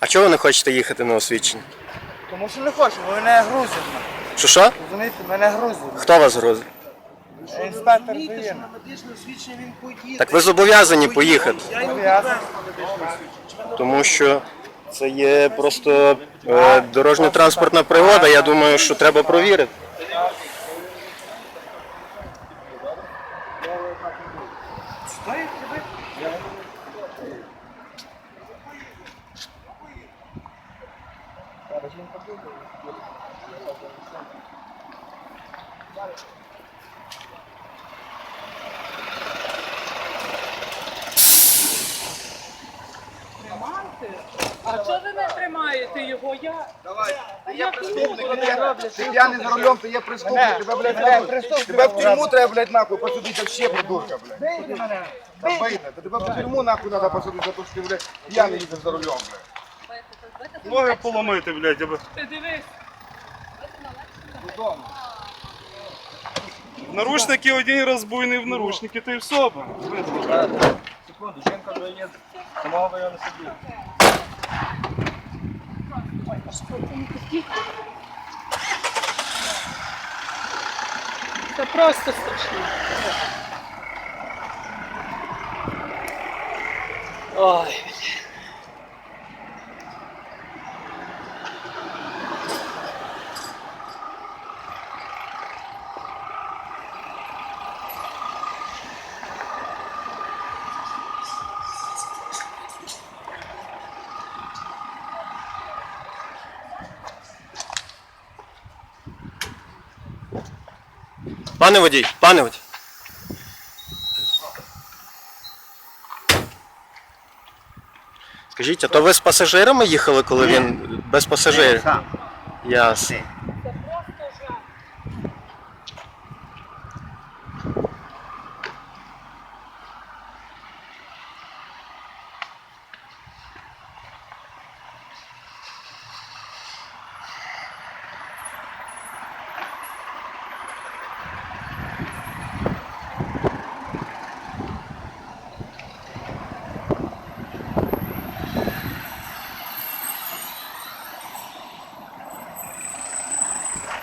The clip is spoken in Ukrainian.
А чого ви не хочете їхати на освідчення? Тому що не хочу, бо мене грузять. Що що? Розумієте, мене грузять. Хто вас грузить? Інспектор дає. Так ви зобов'язані поїхати, тому що це є просто е, дорожньо-транспортна пригода. Я думаю, що треба провірити. А чого ви не тримаєте його? Я Давай. я Ти п'яний за рулем, ти є преступник, тебе, блядь, нахуй. Тебе в тюрму треба, блядь, нахуй, посадити вообще, придурка, блядь. Та бийте, та тебе в тюрму, нахуй, треба посадити за те, що ти, блядь, п'яний їздиш за рулем, блядь. Ноги поломити, блядь, аби. ти дивись. Наручники один раз буйний в наручники, ти все. б. Секунду, жінка вже є. Самого ви його не сидів. Це просто страшно. Ой, Пане водій, пане водій. Скажіть, а то ви з пасажирами їхали, коли він без пасажирів? Ясно.